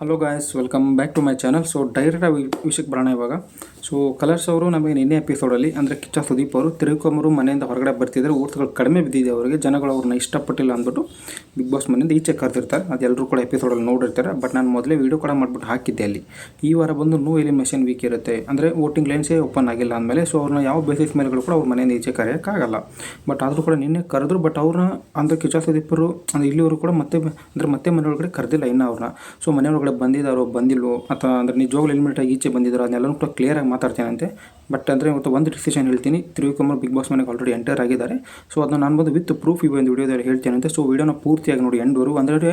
Hello guys welcome back to my channel so ಡೈರೆಕ್ಟಾಗಿ ವಿಷಯಕ್ಕೆ ಬರೋಣ ಇವಾಗ. ಸೊ ಕಲರ್ಸ್ ಅವರು ನಮಗೆ ನಿನ್ನೆ ಎಪಿಸೋಡಲ್ಲಿ ಅಂದರೆ ಕಿಚ್ಚ ಸುದೀಪ್ ಅವರು ತಿರುಗುಕೊಂಬರು ಮನೆಯಿಂದ ಹೊರಗಡೆ ಬರ್ತಿದ್ದಾರೆ. ಓಟ್ಸ್ಗಳು ಕಡಿಮೆ ಬಿದ್ದಿದೆ ಅವರಿಗೆ. ಜನಗಳು ಅವ್ರನ್ನ ಇಷ್ಟಪಟ್ಟಿಲ್ಲ ಅಂದ್ಬಿಟ್ಟು ಬಿಗ್ ಬಾಸ್ ಮನೆಯಿಂದ ಈಚೆ ಕರೆದಿರ್ತಾರೆ. ಅದೆಲ್ಲರೂ ಕೂಡ ಎಪಿಸೋಡಲ್ಲಿ ನೋಡಿರ್ತಾರೆ. ಬಟ್ ನಾನು ಮೊದಲೇ ವೀಡಿಯೋ ಕೂಡ ಮಾಡಿಬಿಟ್ಟು ಹಾಕಿದ್ದೆ ಅಲ್ಲಿ. ಈ ವಾರ ಬಂದು ನೋ ಎಲಿಮಿನೇಷನ್ ವೀಕ್ ಇರುತ್ತೆ. ಅಂದರೆ ವೋಟಿಂಗ್ ಲೈನ್ಸೇ ಓಪನ್ ಆಗಿಲ್ಲ ಅಂದಮೇಲೆ ಸೊ ಅವ್ರನ್ನ ಯಾವ ಬೇಸಿಸ್ ಮೇಲೆಗಳು ಕೂಡ ಅವ್ರ ಮನೆಯಿಂದ ಈಚೆ ಕರೆಯೋಕ್ಕಾಗಲ್ಲ ಬಟ್ ಆದರೂ ಕೂಡ ನಿನ್ನೆ ಕರೆದ್ರು ಬಟ್ ಅವ್ರನ್ನ ಅಂದರೆ ಕಿಚ್ಚ ಸುದೀಪರು ಅಂದರೆ ಇಲ್ಲಿವರು ಕೂಡ ಮತ್ತೆ, ಅಂದರೆ ಮತ್ತೆ ಮನೆಯೊಳಗಡೆ ಕರೆದಿಲ್ಲ ಇನ್ನೂ ಅವ್ರನ್ನ. ಸೊ ಮನೆ ಒಳಗಡೆ ಬಂದಿದ್ದಾರೋ ಬಂದಿಲ್ಲೋ ಅಥವಾ ಅಂದರೆ ನಿಜವಾಗ್ಲೂ ಎಲಿಮಿನೇಟ್ ಆಗಿ ಈಚೆ ಬಂದಿದ್ದಾರೋ, ಅದನ್ನೆಲ್ಲನೂ ಕೂಡ ಕ್ಲಿಯರಾಗಿ ಮಾತಾಡ್ತೇನಂತೆ. ಬಟ್ ಅಂದರೆ ಇವತ್ತು ಒಂದು ಡಿಸಿಷನ್ ಹೇಳ್ತೀನಿ. ತ್ರಿವಿಕುಮಾರ್ ಬಿಗ್ ಬಾಸ್ ಮನೆಗೆ ಆಲ್ರೆಡಿ ಎಂಟರ್ ಆಗಿದ್ದಾರೆ. ಸೊ ಅದನ್ನ ನಾನು ಬಂದು ವಿತ್ ಪ್ರೂಫ್ ಈ ಒಂದು ವಿಡಿಯೋದಲ್ಲಿ ಹೇಳ್ತೇನಂತೆ. ಸೊ ವಿಡಿಯೋನ ಪೂರ್ತಿಯಾಗಿ ನೋಡಿ ಎಂಡ್ವರು ಅಂದರೆ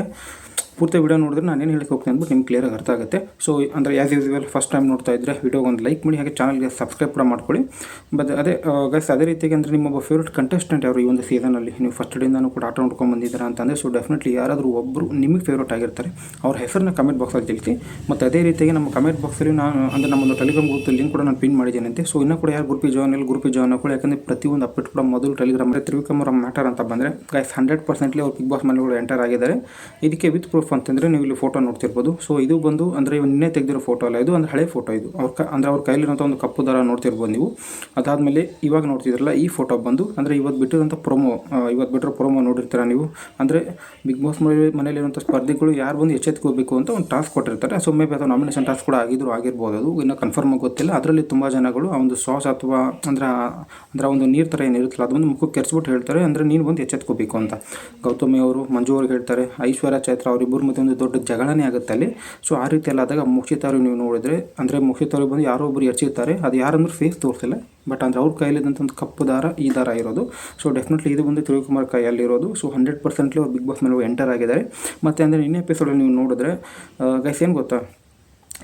ಪೂರ್ತಿ ವಿಡಿಯೋ ನೋಡಿದ್ರೆ ನಾನು ಏನು ಹೇಳಕ್ಕೆ ಹೋಗ್ತೀನಿ ಅಂದ್ಬಿಟ್ಟು ನಿಮ್ಗೆ ಕ್ಲಿಯರಾಗಿ ಅರ್ಥ ಆಗುತ್ತೆ. ಸೊ ಅಂದರೆ ಆ್ಯಸ್ ಯೂಸ್ವಲ್ ಫಸ್ಟ್ ಟೈಮ್ ನೋಡ್ತಾ ಇದ್ದರೆ ವಿಡಿಯೋಗೆ ಒಂದು ಲೈಕ್ ಮಾಡಿ, ಹಾಗೆ ಚಾನಲ್ಗೆ ಸಬ್ಸ್ಕ್ರೈಬ್ ಕೂಡ ಮಾಡ್ಕೊಳ್ಳಿ. ಬಟ್ ಅದೇ ಗೈಸ್ ಅದೇ ರೀತಿಗೆ ಅಂದರೆ ನಿಮ್ಮ ಒಬ್ಬ ಫೇವ್ರೇಟ್ ಕಂಟೆಸ್ಟೆಂಟ್ ಯಾರು ಈ ಒಂದು ಸೀಸನಲ್ಲಿ ನೀವು ಫಸ್ಟ್ ಡೇಯಿಂದನೂ ಕೂಡ ಆಟ ನೋಡ್ಕೊಂಡು ಬಂದಿದ್ದೀರಾ ಅಂತಂದರೆ ಸೊ ಡೆಫಿನೆಟ್ಲಿ ಯಾರಾದರೂ ಒಬ್ಬರು ನಿಮಗೆ ಫೇವ್ರೇಟ್ ಆಗಿರ್ತಾರೆ. ಅವ್ರ ಹೆಸರನ್ನ ಕಮೆಂಟ್ ಬಾಕ್ಸಲ್ಲಿ ತಿಳಿಸಿ. ಮತ್ತು ಅದೇ ರೀತಿಗೆ ನಮ್ಮ ಕಮೆಂಟ್ ಬಾಕ್ಸಲ್ಲಿ ನಾನು, ಅಂದರೆ ನಮ್ಮೊಂದು ಟೆಲಿಗ್ರಾಮ್ ಗ್ರೂಪ್ ಲಿಂಕ್ ಕೂಡ ನಾನು ಪಿನ್ ಮಾಡಿದ್ದೇನಂತೆ ಸೊ ಇನ್ನೂ ಕೂಡ ಯಾರು ಗ್ರೂಪಿ ಜಾಯ್ನ್ ಅಲ್ಲಿ ಗ್ರೂಪಿ ಜಾಯ್ನ್ ಹಾಕೊಳ್ಳಿ ಯಾಕಂದರೆ ಪ್ರತಿಯೊಂದು ಅಪ್ಡೇಟ್ ಕೂಡ ಮೊದಲು ಟೆಲಿಗ್ರಾಮ್ ಅಂದರೆ ತಿರುವಿಕಮರ ಮ್ಯಾಟರ್ ಅಂತ ಬಂದರೆ ಗೈಸ್ ಹಂಡ್ರೆಡ್ ಪರ್ಸೆಂಟ್ಲಿ ಅವ್ರು ಬಿಗ್ ಬಾಸ್ ಮನೆಗಳು ಎಂಟರ್ ಆಗಿದ್ದಾರೆ. ಇದಕ್ಕೆ ವಿತ್ ಪ್ರೂಫ್ ಅಂತಂದರೆ ನೀವು ಇಲ್ಲಿ ಫೋಟೋ ನೋಡ್ತಿರ್ಬೋದು. ಸೊ ಇದು ಬಂದು ಅಂದರೆ ಇವ್ ನಿನ್ನೆ ತೆಗೆದಿರೋ ಫೋಟೋ ಅಲ್ಲ, ಇದು ಅಂದರೆ ಹಳೆ ಫೋಟೋ ಇದು. ಅವ್ರ ಕ ಅಂದರೆ ಅವ್ರ ಕೈಲಿರೋಂಥ ಒಂದು ಕಪ್ಪು ದರ ನೋಡ್ತಿರ್ಬೋದು ನೀವು. ಅದಾದಮೇಲೆ ಇವಾಗ ನೋಡ್ತಿದ್ರಲ್ಲ, ಈ ಫೋಟೋ ಬಂದು ಅಂದರೆ ಇವತ್ತು ಬಿಟ್ಟಿರೋಂಥ ಪ್ರೊಮೋ ಇವತ್ತು ಬಿಟ್ಟಿರೋ ಪ್ರೊಮೋ ನೋಡಿರ್ತೀರ ನೀವು? ಅಂದರೆ ಬಿಗ್ ಬಾಸ್ ಮನೆ ಮನೆಯಲ್ಲಿರುವಂಥ ಸ್ಪರ್ಧಿಗಳು ಯಾರು ಬಂದು ಎಚ್ಚೆತ್ಕೋಬೇಕು ಅಂತ ಒಂದು ಟಾಸ್ಕ್ ಕೊಟ್ಟಿರ್ತಾರೆ. ಸೊ ಮೇ ಬಿ ಅಥವಾ ನಾಮಿನೇಷನ್ ಟಾಸ್ಕ್ ಕೂಡ ಆಗಿದ್ರು, ಆಗಿರ್ಬೋದು ಅದು. ಇನ್ನೂ ಕನ್ಫರ್ಮ್ ಗೊತ್ತಿಲ್ಲ. ಅದರಲ್ಲಿ ತುಂಬ ಜನಗಳು ಆ ಒಂದು ಸಾಸ್ ಅಥವಾ ಅಂದ್ರೆ ಅಂದರೆ ಅಂದ್ರೆ ಒಂದು ನೀರು ಥರ ಏನಿರುತ್ತಲ್ಲ ಅದೊಂದು ಮುಖಕ್ಕೆ ಕೆರೆಸ್ಬಿಟ್ಟು ಹೇಳ್ತಾರೆ. ಅಂದರೆ ನೀನು ಬಂದು ಎಚ್ಚೆತ್ಕೋಬೇಕು ಅಂತ. ಗೌತಮಿ ಅವರು, ಮಂಜು ಅವ್ರಿಗೆ ಹೇಳ್ತಾರೆ, ಐಶ್ವರ್ಯ ಚೈತ್ರ ಅವರಿಬ್ಬರು ಮಧ್ಯೆ ಒಂದು ದೊಡ್ಡ ಜಗಳನೇ ಆಗುತ್ತೆ ಅಲ್ಲಿ. ಸೊ ಆ ರೀತಿ ಎಲ್ಲ ಆದಾಗ ಮುಖ್ಯತಾರು ನೀವು ನೋಡಿದ್ರೆ, ಅಂದರೆ ಮುಖ್ಯತಾರು ಬಂದು ಯಾರೋ ಒಬ್ಬರು ಎಚ್ಚಿರ್ತಾರೆ ಅದು ಯಾರಂದ್ರೆ ಫೇಸ್ ತೋರಿಸಿಲ್ಲ. ಬಟ್ ಅಂದರೆ ಅವ್ರ ಕೈಲಿದ್ದಂಥ ಒಂದು ಕಪ್ಪು ದಾರ, ಈ ದಾರ ಇರೋದು. ಸೊ ಡೆಫಿನೆಟ್ಲಿ ಇದು ಬಂದು ತ್ರಿವಿಕುಮಾರ್ ಕೈಯಲ್ಲಿರೋದು ಸೊ ಹಂಡ್ರೆಡ್ ಪರ್ಸೆಂಟ್ಲಿ ಅವ್ರು ಬಿಗ್ ಬಾಸ್ ಮೇಲೆ ಎಂಟರ್ ಆಗಿದ್ದಾರೆ. ಮತ್ತು ಅಂದರೆ ನಿನ್ನೆ ಎಪಿಸೋಡಲ್ಲಿ ನೀವು ನೋಡಿದ್ರೆ ಗೈಸ್ ಏನು ಗೊತ್ತಾ?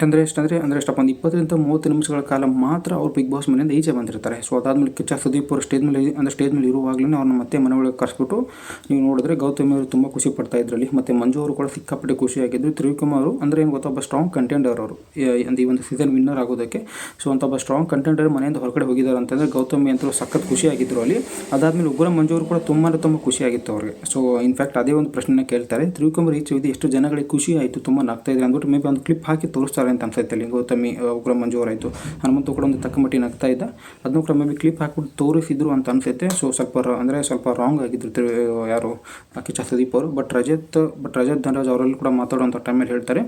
ಅಂದರೆ ಎಷ್ಟಂದರೆ, ಅಂದರೆ ಎಷ್ಟಪ್ಪ, ಒಂದು ಇಪ್ಪತ್ತರಿಂದ ಮೂವತ್ತು ನಿಮಿಷಗಳ ಕಾಲ ಮಾತ್ರ ಅವ್ರು ಬಿಗ್ ಬಾಸ್ ಮನೆಯಿಂದ ಈಚೆ ಬಂದಿರ್ತಾರೆ. ಸೊ ಅದಾದಮೇಲೆ ಕಿಚ್ಚ ಸುದೀಪ್ ಅವರು ಸ್ಟೇಜ್ ಮೇಲೆ, ಅಂದರೆ ಸ್ಟೇಜ್ ಮೇಲೆ ಇರುವಾಗಲೇ ಅವ್ರನ್ನ ಮತ್ತೆ ಮನೆ ಒಳಗೆ ಕರೆಸ್ಬಿಟ್ಟು ನೀವು ನೋಡಿದ್ರೆ ಗೌತಮಿ ಅವರು ತುಂಬ ಖುಷಿ ಪಡ್ತಾ ಇದ್ರಲ್ಲಿ. ಮತ್ತು ಮಂಜು ಅವರು ಕೂಡ ಸಿಕ್ಕಾಪಟ್ಟೆ ಖುಷಿಯಾಗಿದ್ದರು ತ್ರಿವಿಕುಮಾರ್ ಅವರು, ಅಂದರೆ ಏನು ಗೊತ್ತಾ, ಒಬ್ಬ ಸ್ಟ್ರಾಂಗ್ ಕಂಟೆಂಡರ್ ಅವರು. ಈ ಒಂದು ಸೀಸನ್ ವಿನ್ನರ್ ಆಗೋದಕ್ಕೆ. ಸೊ ಅಂತ ಒಬ್ಬ ಸ್ಟ್ರಾಂಗ್ ಕಂಟೆಂಡರ್ ಮನೆಯಿಂದ ಹೊರಗಡೆ ಹೋಗಿದ್ದಾರೆ ಅಂತಂದರೆ ಗೌತಮಿ ಅಂತೂ ಸಖತ್ ಖುಷಿಯಾಗಿದ್ದರು ಅಲ್ಲಿ. ಅದಾದಮೇಲೆ ಉಗ್ರ ಮಂಜು ಅವರು ಕೂಡ ತುಂಬಾ ತುಂಬ ಖುಷಿಯಾಗಿತ್ತು ಅವ್ರಿಗೆ. ಸೊ ಇನ್ಫ್ಯಾಕ್ಟ್ ಅದೇ ಒಂದು ಪ್ರಶ್ನೆ ಕೇಳ್ತಾರೆ. ತ್ರಿವಿಕುಮಾರ್ ಈಚೆ ಇದು ಎಷ್ಟು ಜನಗಳಿಗೆ ಖುಷಿ ಆಯಿತು, ತುಂಬ ನಗ್ತಾ ಇದ್ದಾರೆ ಅಂದ್ಬಿಟ್ಟು ಮೇ ಬಿ ಒಂದು ಕ್ಲಿಪ್ ಹಾಕಿ ತೋರಿಸ್ತಾರೆ. ಅಂತ ಅನ್ಸುತ್ತೆ. ಅಲ್ಲಿ ಗೌತಮಿ ಉಗ್ರ ಅವರಾಯಿತು. ಹನುಮಂತು ಕೂಡ ಒಂದು ತಕ್ಕ ಮಟ್ಟಿ ನಗ್ತಾ ಇದ್ದ. ಅದನ್ನು ಕೂಡ ಮೇ ಬಿ ಕ್ಲಿಪ್ ಹಾಕ್ಬಿಟ್ಟು ತೋರಿಸಿದ್ರು ಅಂತ ಅನ್ಸುತ್ತೆ. ಸೊ ಸ್ವಲ್ಪ ಅಂದರೆ ಸ್ವಲ್ಪ ರಾಂಗ್ ಆಗಿದ್ರು ಯಾರು ಕಿಚ್ಚ ಸುದೀಪ್ ಅವರು. ಬಟ್ ರಜತ್ ಬಟ್ ರಜತ್ ಧನರಾಜ್ ಅವರಲ್ಲಿ ಕೂಡ ಮಾತಾಡುವಂಥ ಟೈಮಲ್ಲಿ ಹೇಳ್ತಾರೆ.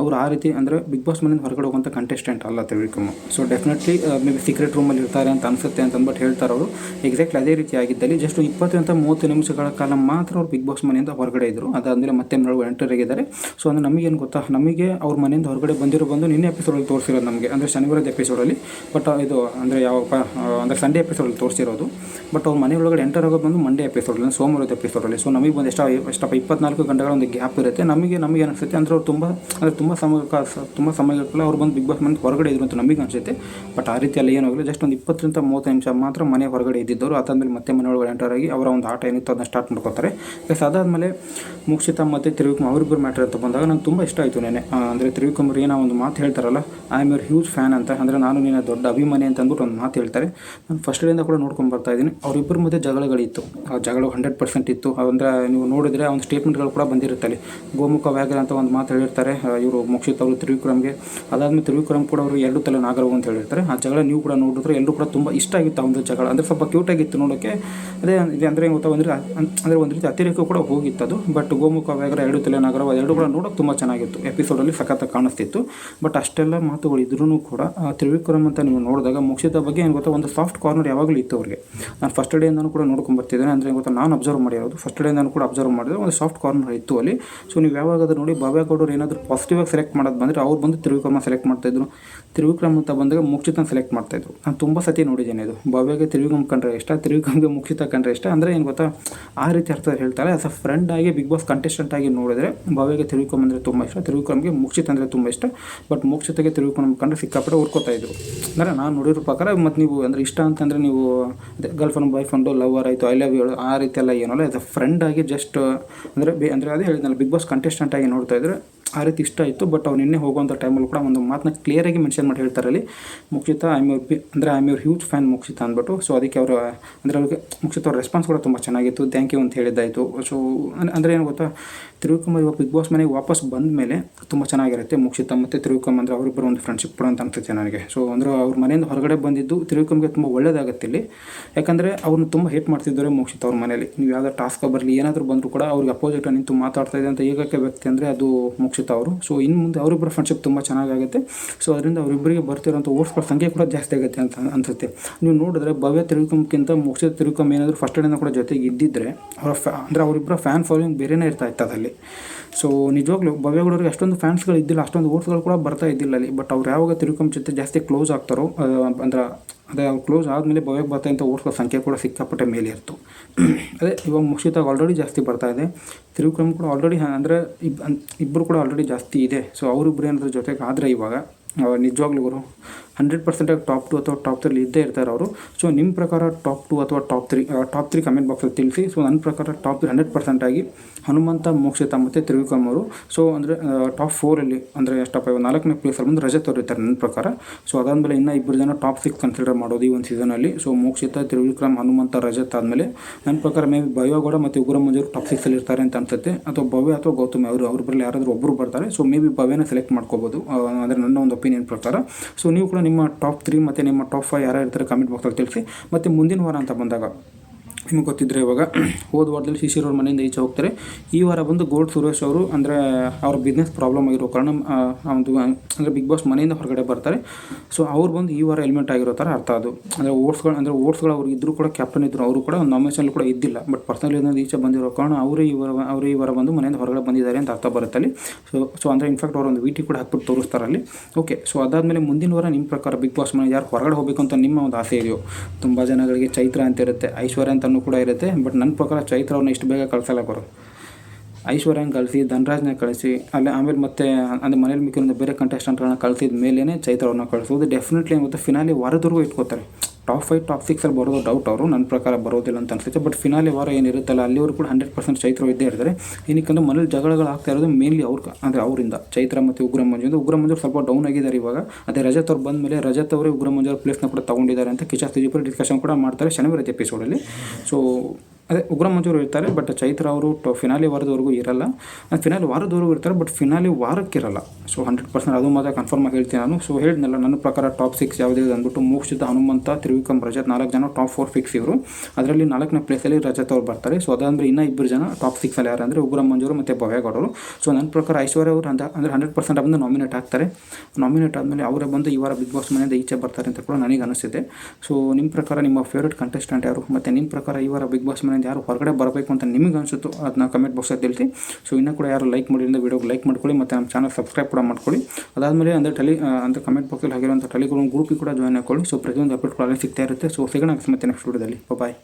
ಅವರು ಆ ರೀತಿ ಅಂದರೆ ಬಿಗ್ ಬಾಸ್ ಮನೆಯಿಂದ ಹೊರಗಡೆ ಹೋಗುವಂಥ ಕಂಟೆಸ್ಟೆಂಟ್ ಅಲ್ಲ ತಿಳ್ಕಮ್ಮ so definitely may be secret ರೂಮಲ್ಲಿ ಇರ್ತಾರೆ ಅಂತ ಅನ್ಸುತ್ತೆ ಅಂತ ಅಂದ್ಬಿಟ್ಟು ಹೇಳ್ತಾರೆ ಅವರು. ಎಕ್ಸಾಕ್ಟ್ಲಿ ಅದೇ ರೀತಿ ಆಗಿದ್ದಲ್ಲಿ ಜಸ್ಟ್ ಇಪ್ಪತ್ತರಿಂದ ಮೂವತ್ತು ನಿಮಿಷಗಳ ಕಾಲ ಮಾತ್ರ ಅವ್ರು ಬಿಗ್ ಬಾಸ್ ಮನೆಯಿಂದ ಹೊರಗಡೆ ಇದ್ದರು ಅದಾದಮೇಲೆ ಮತ್ತೆ ಎಂಟರ್ ಆಗಿದ್ದಾರೆ. ಸೊ ಅಂದರೆ ನಮಗೇನು ಗೊತ್ತಾ? ನಮಗೆ ಅವ್ರ ಮನೆಯಿಂದ ಹೊರಗಡೆ ಬಂದಿರೋ ಬಂದು ನಿನ್ನೆ ಎಪಿಸೋಡಲ್ಲಿ ತೋರಿಸಿರೋದು ನಮಗೆ. ಅಂದರೆ ಶನಿವಾರದ ಎಪಿಸೋಡಲ್ಲಿ ಬಟ್ ಇದು, ಅಂದರೆ ಯಾವ ಅಂದರೆ ಸಂಡೇ ಎಪಿಸೋಡಲ್ಲಿ ತೋರಿಸಿರೋದು. ಬಟ್ ಅವ್ರ ಮನೆ ಒಳಗಡೆ ಎಂಟರ್ ಆಗೋದು ಬಂದು ಮಂಡೇ ಎಪಿಸೋಡಲ್ಲಿ ಸೋಮವಾರದ ಎಪಿಸೋಡಲ್ಲಿ ಸೊ ನಮಗೆ ಬಂದು ಎಷ್ಟು, ಎಷ್ಟಪ್ಪ, ಇಪ್ಪತ್ನಾಲ್ಕು ಗಂಟೆಗಳ ಒಂದು ಗ್ಯಾಪ್ ಇರುತ್ತೆ. ನಮಗೆ ನಮಗೆ ಅನಿಸುತ್ತೆ. ಅಂದರೆ ಅವ್ರು ತುಂಬ, ಅಂದರೆ ತುಂಬ ಸಮಯ ತುಂಬ ಸಮಯ ಅವ್ರು ಬಂದು ಬಿಗ್ ಬಾಸ್ ಮನೆ ಹೊರಗಡೆ ಇದ್ರು ಅಂತ ನಮಗೆ ಅನಿಸುತ್ತೆ. ಬಟ್ ಆ ರೀತಿಯಲ್ಲಿ ಏನೂ ಆಗಿಲ್ಲ ಜಸ್ಟ್ ಒಂದು ಇಪ್ಪತ್ತರಿಂದ ಮೂವತ್ತು ನಿಮಿಷ ಮಾತ್ರ ಮನೆ ಹೊರಗಡೆ ಇದ್ದಿದ್ದವರು. ಅದಾದಮೇಲೆ ಮತ್ತೆ ಮನೆ ಒಳಗಡೆ ಎಂಟರ್ ಆಗಿ ಅವರ ಒಂದು ಆಟ ಏನಿತ್ತು ಅದನ್ನ ಸ್ಟಾರ್ಟ್ ಮಾಡ್ಕೋತಾರೆ. ಎಸ್ ಅದಾದಮೇಲೆ ಮುಕ್ಷಿತ ಮತ್ತು ತ್ರಿವಿಕ್ರಮ್ ಅವ್ರಿಗೂ ಮ್ಯಾಟ್ರ್ ಅಂತ ಬಂದಾಗ ನಂಗೆ ತುಂಬ ಇಷ್ಟ ಆಯಿತು ನೆನೆ ಅಂದರೆ ತ್ರಿವಿಕ್ರಮರು ಏನೋ ಒಂದು ಮಾತು ಹೇಳ್ತಾರಲ್ಲ I am your huge fan ಅಂತ. ಅಂದರೆ ನಾನು ನಿನ್ನ ದೊಡ್ಡ ಅಭಿಮಾನಿ ಅಂತ ಅಂದ್ಬಿಟ್ಟು ಒಂದು ಮಾತು ಹೇಳ್ತಾರೆ. ನಾನು ಫಸ್ಟ್ ಡೇಯಿಂದ ಕೂಡ ನೋಡ್ಕೊಂಡು ಬರ್ತಾ ಇದ್ದೀನಿ. ಅವರಿಬ್ಬರ ಮಧ್ಯೆ ಜಗಳಗಳಿತ್ತು. ಆ ಜಗಳ ಹಂಡ್ರೆಡ್ ಪರ್ಸೆಂಟ್ ಇತ್ತು. ಅಂದರೆ ನೀವು ನೋಡಿದ್ರೆ ಒಂದು ಸ್ಟೇಟ್ಮೆಂಟ್ಗಳು ಕೂಡ ಬಂದಿರುತ್ತೆ ಅಲ್ಲಿ. ಗೋಮುಖ ವ್ಯಾಘ್ರ ಅಂತ ಒಂದು ಮಾತು ಹೇಳಿರ್ತಾರೆ. ಇವರು ಮೋಕ್ಷಿತ್ ಅವರು ತ್ರಿವಿಕ್ರಮ್ಗೆ. ಅದಾದಮೇಲೆ ತ್ರಿವಿಕ್ರಮ್ ಕೂಡ ಅವರು ಎರಡು ತಲೆ ನಾಗರವು ಅಂತ ಹೇಳಿರ್ತಾರೆ. ಆ ಜಗಳ ನೀವು ಕೂಡ ನೋಡಿದ್ರೆ ಎಲ್ಲರೂ ಕೂಡ ತುಂಬ ಇಷ್ಟ ಆಗಿತ್ತು ಆ ಒಂದು ಜಗಳ. ಅಂದರೆ ಸ್ವಲ್ಪ ಕ್ಯೂಟಾಗಿತ್ತು ನೋಡೋಕ್ಕೆ ಅದೇ ಇದೆ ಅಂದರೆ ಗೊತ್ತಾ ಅಂದರೆ ಅಂದರೆ ಒಂದು ರೀತಿ ಅತಿರೇಕ ಕೂಡ ಹೋಗಿತ್ತು ಅದು. ಬಟ್ ಗೋಮುಖ ವ್ಯಾಘ್ರ, ಎರಡು ತಲೆ ನಾಗರವು ಎರಡು ಕೂಡ ನೋಡೋಕೆ ತುಂಬ ಚೆನ್ನಾಗಿತ್ತು. ಎಪಿಸೋಡಲ್ಲಿ ಸಖತ್ತಾಗಿ ಕಾಣಿಸ್ತಿತ್ತು. ಬಟ್ ಅಷ್ಟೆಲ್ಲ ಮಾತುಗಳು ಇದ್ರೂ ಕೂಡ ತ್ರಿವಿಕ್ರಮ್ ಅಂತ ನೀವು ನೋಡಿದಾಗ ಮುಕ್ಷಿತ ಬಗ್ಗೆ ಏನು ಗೊತ್ತಾ, ಒಂದು ಸಾಫ್ಟ್ ಕಾರ್ನರ್ ಯಾವಾಗಲೂ ಇತ್ತು ಅವ್ರಿಗೆ. ನಾನು ಫಸ್ಟ್ ಡೇಯಿಂದನೂ ಕೂಡ ನೋಡ್ಕೊಂಡು ಬರ್ತಿದ್ದೇನೆ, ಅಂದರೆ ಗೊತ್ತಾ, ನಾನು ಅಬ್ಸರ್ವ್ ಮಾಡಿರೋದು ಫಸ್ಟ್ ಡೇಯಿಂದನೂ ಕೂಡ ಅಬ್ಸರ್ವ್ ಮಾಡಿದ್ರೆ ಒಂದು ಸಾಫ್ಟ್ ಕಾರ್ನರ್ ಇತ್ತು ಅಲ್ಲಿ. ಸೊ ನೀವು ಯಾವಾಗಾದ್ರೂ ನೋಡಿ ಬಾಬೇಗೌಡರು ಏನಾದರೂ ಪಾಸಿಟಿವ್ ಆಗಿ ಸೆಲೆಕ್ಟ್ ಮಾಡೋದು ಬಂದರೆ ಅವ್ರು ಬಂದು ತ್ರಿವಿಕ್ರಮ ಸೆಲೆಕ್ಟ್ ಮಾಡ್ತಾಯಿದ್ರು ತ್ರಿವಿಕ್ರಮ್ ಅಂತ ಬಂದಾಗ ಮುಕ್ಷಿತನ ಸೆಲೆಕ್ಟ್ ಮಾಡ್ತಾಯಿದ್ರು ನಾನು ತುಂಬ ಸತಿ ನೋಡಿದ್ದೇನೆ ಇದು. ಬಾಬೆಗೆ ತ್ರಿವಿಕ್ರಮ್ ಕಂಡ್ರೆ ಇಷ್ಟ, ತ್ರಿವಿಕ್ರಮ್ಗೆ ಮುಕ್ಷಿತ ಕಂಡ್ರೆ ಇಷ್ಟ, ಅಂದರೆ ಏನು ಗೊತ್ತಾ, ಆ ರೀತಿ ಅರ್ಥ ಹೇಳ್ತಾರೆ ಆಸ್ ಅ ಫ್ರೆಂಡ್ ಆಗಿ ಬಿಗ್ ಬಾಸ್ ಕಂಟೆಸ್ಟೆಂಟ್ ಆಗಿ ನೋಡಿದ್ರೆ ಬಾಬೆಗೆ ತ್ರಿವಿಕ್ರಮ್ ಅಂದರೆ ತುಂಬ ಇಷ್ಟ, ತ್ರಿವಿಕ್ರಮ್ಗೆ ಮುಕ್ಷಿತ ಅಂದರೆ ತುಂಬ ಇಷ್ಟ. ಬಟ್ ಮೋಕ್ಷತೆಗೆ ತ್ರಿವಿಕ್ರಮ್ ಕಂಡ್ರೆ ಸಿಕ್ಕಾಪಟ್ಟೆ ಹುರ್ಕೋತಾ ಇದ್ರು. ಅಂದರೆ ನಾನು ನೋಡಿರೋ ಪ್ರಕಾರ ಮತ್ತು ನೀವು ಅಂದರೆ ಇಷ್ಟ ಅಂತಂದರೆ ನೀವು girlfriend boyfriend lover ಆಯಿತು ಐ ಲವ್ ಯು ಆ ರೀತಿ ಎಲ್ಲ ಏನಲ್ಲ ಆಸ್ ಅ ಫ್ರೆಂಡ್ ಆಗಿ ಜಸ್ಟ್ ಅಂದರೆ ಬೇ ಅಂದರೆ ಅದೇ ಹೇಳಿದ್ನಲ್ಲ ಬಿಗ್ ಬಾಸ್ ಕಂಟೆಸ್ಟೆಂಟ್ ಆಗಿ ನೋಡ್ತಾ ಇದ್ರೆ ಆ ರೀತಿ ಇಷ್ಟ ಆಯಿತು ಬಟ್ ಅವ್ರು ನಿನ್ನೆ ಹೋಗುವಂಥ ಟೈಮಲ್ಲಿ ಕೂಡ ಒಂದು ಮಾತನ್ನ ಕ್ಲಿಯರಾಗಿ ಮೆನ್ಷನ್ ಮಾಡಿ ಹೇಳ್ತಾರೆ ಅಲ್ಲಿ. ಮುಕ್ಷಿತ ಐ ಮ್ಯೂರ್ ಬಿ ಅಂದರೆ I'm your huge fan Mokshitha ಅಂದ್ಬಿಟ್ಟು. ಸೊ ಅದಕ್ಕೆ ಅವರು, ಅಂದರೆ ಅವ್ರಿಗೆ ಮುಕ್ಷಿತ ಅವ್ರ ರೆಸ್ಪಾನ್ಸ್ ಕೂಡ ತುಂಬ ಚೆನ್ನಾಗಿತ್ತು. ಥ್ಯಾಂಕ್ ಯು ಅಂತ ಹೇಳಿದ್ದಾಯಿತು. ಸೊ ಅಂದರೆ ಏನು ಗೊತ್ತಾ? ತಿರುವಿಕಮ್ಮ ಇವಾಗ ಬಿಗ್ ಬಾಸ್ ಮನೆಗೆ ವಾಪಸ್ ಬಂದ ಮೇಲೆ ತುಂಬ ಚೆನ್ನಾಗಿರುತ್ತೆ ಮುಕ್ಷಿತ ಮತ್ತು ತಿರುವಿಕಮ್ ಅಂದರೆ ಅವರಿಬ್ಬರು ಒಂದು ಫ್ರೆಂಡ್ಶಿಪ್ ಕೂಡ ಅಂತ ಅನ್ಸುತ್ತೆ ನನಗೆ. ಸೊ ಅಂದರೆ ಅವ್ರ ಮನೆಯಿಂದ ಹೊರಗಡೆ ಬಂದಿದ್ದು ತಿರುವಿಕಮ್ಗೆ ತುಂಬ ಒಳ್ಳೆಯದಾಗುತ್ತೆ ಇಲ್ಲಿ. ಯಾಕಂದರೆ ಅವ್ರನ್ನ ತುಂಬ ಹೇಟ್ ಮಾಡ್ತಿದ್ದಾರೆ ಮುಕ್ಷಿತ ಅವ್ರ ಮನೇಲಿ ನೀವು ಯಾವುದೋ ಟಾಸ್ಕ್ ಬರಲಿ, ಏನಾದರೂ ಬಂದರೂ ಕೂಡ ಅವ್ರಿಗೆ ಅಪೋಸಿಟ್ ನಿಂತು ಮಾತಾಡ್ತಾ ಇದೆ ಅಂತ ಏಕಕ್ಕೆ ವ್ಯಕ್ತಿ ಅಂದರೆ ಅದು ಮೋಕ್ಷಿತ್ ಅವರು. ಸೊ ಇನ್ನು ಮುಂದೆ ಅವರಿಬ್ಬರ ಫ್ರೆಂಡ್ಶಿಪ್ ತುಂಬ ಚೆನ್ನಾಗಾಗುತ್ತೆ. ಸೊ ಅದರಿಂದ ಅವರಿಬ್ಬರಿಗೆ ಬರ್ತಿರೋಂಥ ಓಟ್ಸ್ಗಳ ಸಂಖ್ಯೆ ಕೂಡ ಜಾಸ್ತಿ ಆಗುತ್ತೆ ಅಂತ ಅನ್ಸುತ್ತೆ. ನೀವು ನೋಡಿದ್ರೆ ಭವ್ಯ ತಿರುಕಮ್ಗಿಂತ ಮೋಕ್ಷಿತ್ ತಿರುಕಮ್ ಏನಾದರೂ ಫಸ್ಟ್ ಡೇನ ಕೂಡ ಜೊತೆಗೆ ಇದ್ದಿದ್ದರೆ ಅವರ ಫ್ಯಾ ಅಂದರೆ ಅವರಿಬ್ಬರ ಫ್ಯಾನ್ ಫಾಲೋಯಿಂಗ್ ಬೇರೆನೇ ಇರ್ತಾ ಇತ್ತು ಅದಲ್ಲಿ ಸೊ ನಿಜವಾಗ್ಲೂ ಭವ್ಯಗೌಡರಿಗೆ ಅಷ್ಟೊಂದು ಫ್ಯಾನ್ಸ್ಗಳು ಇದ್ದಿಲ್ಲ, ಅಷ್ಟೊಂದು ಓಟ್ಸ್ಗಳು ಕೂಡ ಬರ್ತಾ ಇದ್ದಿಲ್ಲ ಅಲ್ಲಿ. ಬಟ್ ಅವ್ರು ಯಾವಾಗ ತಿರುಕಮ್ ಜೊತೆ ಜಾಸ್ತಿ ಕ್ಲೋಸ್ ಆಗ್ತಾರೋ ಅಂದ್ರೆ ಅದೇ ಅವ್ರು ಕ್ಲೋಸ್ ಆದಮೇಲೆ ಭವ್ಯಕ್ಕೆ ಬರ್ತಾ ಇಂಥ ಓಟ್ಸ್ಗಳ ಸಂಖ್ಯೆ ಕೂಡ ಸಿಕ್ಕಾಪಟ್ಟೆ ಮೇಲೆ ಇರ್ತು. ಅದೇ ಇವಾಗ ಮುಕ್ಷಿತಾಗ ಆಲ್ರೆಡಿ ಜಾಸ್ತಿ ಬರ್ತಾ ಇದೆ. ತಿರುಕ್ರಮ್ ಕೂಡ ಆಲ್ರೆಡಿ ಅಂದರೆ ಇಬ್ ಇಬ್ಬರು ಕೂಡ ಆಲ್ರೆಡಿ ಜಾಸ್ತಿ ಇದೆ. ಸೊ ಅವರಿಬ್ಬರು ಏನಾದರೂ ಜೊತೆಗೆ ಆದರೆ ಇವಾಗ ನಿಜವಾಗ್ಲೂ ಅವರು ಹಂಡ್ರೆಡ್ ಪರ್ಸೆಂಟಾಗಿ ಟಾಪ್ ಟು ಅಥವಾ ಟಾಪ್ ತ್ರೀಲಿ ಇದ್ದೇ ಇರ್ತಾರೆ ಅವರು. ಸೊ ನಿಮ್ಮ ಪ್ರಕಾರ ಟಾಪ್ ಟು ಅಥವಾ top three top three comment ಬಾಕ್ಸಲ್ಲಿ ತಿಳಿಸಿ. ಸೊ ನನ್ನ ಪ್ರಕಾರ ಟಾಪ್ ತ್ರೀ ಹಂಡ್ರೆಡ್ ಪರ್ಸೆಂಟಾಗಿ ಹನುಮಂತ, ಮೋಕ್ಷಿತ ಮತ್ತು ತ್ರಿವಿಕ್ರಮ್ ಅವರು. ಸೊ ಅಂದರೆ ಟಾಪ್ ಫೋರಲ್ಲಿ ಅಂದರೆ ಇವಾಗ ನಾಲ್ಕನೇ ಪ್ಲೇಸಲ್ಲಿ ಬಂದು ರಜೆ ಅವರು ಇರ್ತಾರೆ ನನ್ನ ಪ್ರಕಾರ. ಸೊ ಅದಾದಮೇಲೆ ಇನ್ನೂ ಇಬ್ಬರು ಜನ ಟಾಪ್ ಸಿಕ್ಸ್ ಕನ್ಸಿಡರ್ ಮಾಡೋದು ಈ ಒಂದು ಸೀಸನಲ್ಲಿ ಸೊ ಮೋಕ್ಷಿತ, ತ್ರಿವಿಕ್ರಮ್, ಹನುಮಂತ ರಜತ್ ಆದಮೇಲೆ ನನ್ನ ಪ್ರಕಾರ ಮೇ ಬಿ ಭವ್ಯಗೌಡ ಮತ್ತು ಉಗ್ರ ಮಂಜೂರು ಟಾಪ್ ಸಿಕ್ಸಲ್ಲಿ ಇರ್ತಾರೆ ಅಂತ ಅನ್ಸುತ್ತೆ. ಅಥವಾ ಭವ್ಯ ಅಥವಾ ಗೌತಮ್ ಅವರು, ಅವ್ರ ಬರಲಿ ಯಾರಾದರೂ ಒಬ್ಬರು ಬರ್ತಾರೆ. ಸೊ ಮೇ ಬಿ ಭವ್ಯನ ಸೆಲೆಕ್ಟ್ ಮಾಡ್ಕೋಬೋದು. ಅಂದರೆ ನನ್ನ ಒಂದು ಒಪಿನಿಯನ್ ಪ್ರಕಾರ. ಸೊ ನೀವು ಕೂಡ ನಿಮ್ಮ ಟಾಪ್ ತ್ರೀ ಮತ್ತು ನಿಮ್ಮ ಟಾಪ್ ಫೈವ್ ಯಾರು ಇರ್ತಾರೆ ಕಮೆಂಟ್ ಬಾಕ್ಸಲ್ಲಿ ತಿಳಿಸಿ. ಮತ್ತು ಮುಂದಿನ ವಾರ ಅಂತ ಬಂದಾಗ ನಿಮಗೆ ಗೊತ್ತಿದ್ರೆ ಇವಾಗ ಹೋದ ವಾರದಲ್ಲಿ ಶಿಶಿರ್ ಅವ್ರ ಮನೆಯಿಂದ ಈಚೆ ಹೋಗ್ತಾರೆ. ಈ ವಾರ ಬಂದು ಗೋಲ್ಡ್ ಸುರೇಶ್ ಅವರು ಅಂದರೆ ಅವ್ರ ಬಿಸ್ನೆಸ್ ಪ್ರಾಬ್ಲಮ್ ಆಗಿರೋ ಕಾರಣ ಒಂದು, ಅಂದರೆ ಬಿಗ್ ಬಾಸ್ ಮನೆಯಿಂದ ಹೊರಗಡೆ ಬರ್ತಾರೆ. ಸೊ ಅವ್ರು ಬಂದು ಈ ವಾರ ಎಲಿಮೆಂಟ್ ಆಗಿರೋ ಥರ ಅರ್ಥ ಅದು. ಅಂದರೆ ಓಟ್ಸ್ಗಳು ಅಂದರೆ ಓಟ್ಸ್ಗಳು ಅವ್ರು ಇದ್ದರೂ ಕೂಡ ಕ್ಯಾಪ್ಟನ್ ಇದ್ದರು ಅವರು ಕೂಡ ಒಂದು ನಾಮಿನೇಷನ್ ಕೂಡ ಇದ್ದಿಲ್ಲ. ಬಟ್ ಪರ್ಸನಲಿ ಏನಾದ್ರು ಈಚೆ ಬಂದಿರೋ ಕಾರಣ ಅವರೇ ಈ ವಾರ, ಅವರೇ ಈ ವಾರ ಬಂದು ಮನೆಯಿಂದ ಹೊರಗಡೆ ಬಂದಿದ್ದಾರೆ ಅಂತ ಅರ್ಥ ಬರುತ್ತೆ ಅಲ್ಲಿ. ಸೊ ಸೊ ಅಂದರೆ ಇನ್ಫ್ಯಾಕ್ಟ್ ಅವ್ರು ಒಂದು ವಿ ಟಿ ಕೂಡ ಹಾಕ್ಬಿಟ್ಟು ತೋರಿಸ್ತಾರೆ ಅಲ್ಲಿ. ಓಕೆ ಸೊ ಅದಾದಮೇಲೆ ಮುಂದಿನ ವಾರ ನಿಮ್ಮ ಪ್ರಕಾರ ಬಿಗ್ ಬಾಸ್ ಮನೆ ಯಾರು ಹೊರಗಡೆ ಹೋಗಬೇಕು ಅಂತ ನಿಮ್ಮ ಒಂದು ಆಸೆ ಇದೆಯೋ? ತುಂಬ ಜನಗಳಿಗೆ ಚೈತ್ರ ಅಂತ ಇರುತ್ತೆ, ಐಶ್ವರ್ಯ ಕೂಡ ಇರುತ್ತೆ. ಬಟ್ ನನ್ನ ಪ್ರಕಾರ ಚೈತ್ರ ಅವ್ರನ್ನ ಇಷ್ಟು ಬೇಗ ಕಳಿಸಲ್ಲ ಅವರು ಐಶ್ವರ್ಯನ ಕಳಿಸಿ, ಧನರಾಜ್ನ ಕಳಿಸಿ, ಅಲ್ಲಿ ಆಮೇಲೆ ಮತ್ತೆ ಅಂದರೆ ಮನೇಲಿ ಮಿಕ್ಕಿರೋ ಬೇರೆ ಕಂಟೆಸ್ಟೆಂಟ್ಗಳನ್ನ ಕಳಿಸಿದ ಮೇಲೇ ಚೈತ್ರ ಅವ್ರನ್ನ ಕಳಿಸೋದು. ಡೆಫಿನೆಟ್ಲಿ ಮತ್ತು ಫಿನಾಲಿ ವಾರದವರೆಗೂ ಇಟ್ಕೋತಾರೆ. ಟಾಪ್ ಫೈವ್ ಟಾಪ್ ಸಿಕ್ಸಲ್ಲಿ ಬರೋದು ಡೌಟ್ ಅವರು. ನನ್ನ ಪ್ರಕಾರ ಬರೋದಿಲ್ಲ ಅಂತ ಅನ್ಸುತ್ತೆ. ಬಟ್ ಫಿನಾಲಿ ವಾರ ಏನಿರುತ್ತಲ್ಲ ಅಲ್ಲಿವರು ಕೂಡ ಹಂಡ್ರೆಡ್ ಪರ್ಸೆಂಟ್ ಚೈತ್ರ ಇದ್ದೇ ಇರ್ತಾರೆ. ಏನಕ್ಕಂದ್ರೆ ಮನೇಲಿ ಜಗಳಗಳು ಆಗ್ತಾ ಇರೋದು ಮೇನ್ಲಿ ಅವ್ರ ಅಂದರೆ ಅವರಿಂದ. ಚೈತ್ರ ಮತ್ತು ಉಗ್ರ ಮಂಜು ಉಗ್ರ ಸ್ವಲ್ಪ ಡೌನ್ ಆಗಿದ್ದಾರೆ ಇವಾಗ. ಅದೇ ರಜತ್ ಅವ್ರು ಬಂದ ಮೇಲೆ ರಜತ್ ಅವರೇ ಉಗ್ರ ಮಂಜು ಪ್ಲೇಸ್ನ ಕೂಡ ತಗೊಂಡಿದ್ದಾರೆ ಅಂತ ಕಿಚಾ ಡಿಸ್ಕಶನ್ ಡಿಸ್ಕಷನ್ ಕೂಡ ಮಾಡ್ತಾರೆ ಶನಿವಾರದ ಎಪಿಸೋಡಲ್ಲಿ ಸೊ ಅದೇ ಉಗ್ರ ಮಂಜೂರು ಇರ್ತಾರೆ ಬಟ್ ಚೈತ್ರ ಅವರು ಟೊ ಫಿನಾಲಿ ವಾರದವರೆಗೂ ಇರಲ್ಲ. ಫಿನಾಲಿ ವಾರದವರೆಗೂ ಇರ್ತಾರೆ ಬಟ್ ಫಿನಾಲಿ ವಾರಕ್ಕಿರಲ್ಲ. ಸೊ ಹಂಡ್ರೆಡ್ ಪರ್ಸೆಂಟ್ ಅದು ಮಾತ್ರ ಕನ್ಫರ್ಮ್ ಆಗಿ ಹೇಳ್ತೀನಿ ನಾನು. ಸೊ ಹೇಳಿದ್ನಲ್ಲ, ನನ್ನ ಪ್ರಕಾರ ಟಾಪ್ ಸಿಕ್ಸ್ ಯಾವುದೇ ಅಂದ್ಬಿಟ್ಟು ಮೋಕ್ಷಿತ, ಹನುಮಂತ, ತ್ರಿವಿಕ್ರಮ್, ರಜತ್ ನಾಲ್ಕು ಜನ ಟಾಪ್ ಫೋರ್ ಫಿಕ್ಸ್ ಇವರು. ಅದರಲ್ಲಿ ನಾಲ್ಕನೇ ಪ್ಲೇಸಲ್ಲಿ ರಜತ್ ಅವ್ರು ಬರ್ತಾರೆ. ಸೊ ಅದಾದ್ರೆ ಇನ್ನೂ ಇಬ್ಬರು ಜನ ಟಾಪ್ ಸಿಕ್ಸಲ್ಲಿ ಯಾರು ಅಂದರೆ ಉಗ್ರ ಮಂಜೂರು ಮತ್ತು ಭವ್ಯಗೌಡರು. ಸೊ ನನ್ನ ಪ್ರಕಾರ ಐಶ್ವರ್ಯ ಅವರು ಅಂತ ಅಂದರೆ ಹಂಡ್ರೆಡ್ ಪರ್ಸೆಂಟ್ ಬಂದು ನಾಮಿನೇಟ್ ಆಗ್ತಾರೆ. ನಾಮಿನೇಟ್ ಆದಮೇಲೆ ಅವರೇ ಬಂದು ಈ ವಾರ ಬಿಗ್ ಬಾಸ್ ಮನೆಯಿಂದ ಈಚೆ ಬರ್ತಾರೆ ಅಂತ ಕೂಡ ನನಗೆ ಅನಿಸಿದೆ ಸೊ ನಿಮ್ಮ ಪ್ರಕಾರ ನಿಮ್ಮ ಫೇವ್ರೇಟ್ ಕಂಟೆಸ್ಟೆಂಟ್ ಯಾರು? ಮತ್ತು ನಿಮ್ಮ ಪ್ರಕಾರ ಈ ವಾರ ಬಿಗ್ ಬಾಸ್ ಮನೆಯಿಂದ ಯಾರು ಹೊರಗಡೆ ಬರಬೇಕು ಅಂತ ನಿಮಗೆ ಅನಿಸುತ್ತೋ ಅದನ್ನ ಕಮೆಂಟ್ ಬಾಕ್ಸಲ್ಲಿ ತಿಳಿಸಿ. ಸೊ ಇನ್ನೂ ಕೂಡ ಯಾರು ಲೈಕ್ ಮಾಡಿಲ್ಲ ವೀಡಿಯೋಗೆ ಲೈಕ್ ಮಾಡ್ಕೊಳ್ಳಿ ಮತ್ತು ನಮ್ಮ ಚಾನಲ್ ಸಬ್ಸ್ಕ್ರೈಬ್ ಕೂಡ ಮಾಡ್ಕೊಳ್ಳಿ. ಅದಾದಮೇಲೆ ಅಂದರೆ ಟೆಲಿ ಅಂದರೆ ಕಮೆಂಟ್ ಬಾಕ್ಸಲ್ಲಿ ಹಾಕಿರುವಂಥ ಟೆಲಿಗ್ರಾಮ್ ಗ್ರೂಪಿಗೆ ಕೂಡ ಜಾಯ್ನ್ ಹಾಕೊಳ್ಳಿ ಸೊ ಪ್ರತಿಯೊಂದು ಅಪ್ಡೇಟ್ ಕೂಡ ಸಿಗ್ತಾ ಇರುತ್ತೆ. ಸೊ ಸಿಗೋಣ ಮತ್ತೆ ನೆಕ್ಸ್ಟ್ ವಿಡಿಯೋದಲ್ಲಿ ಬಾಯ್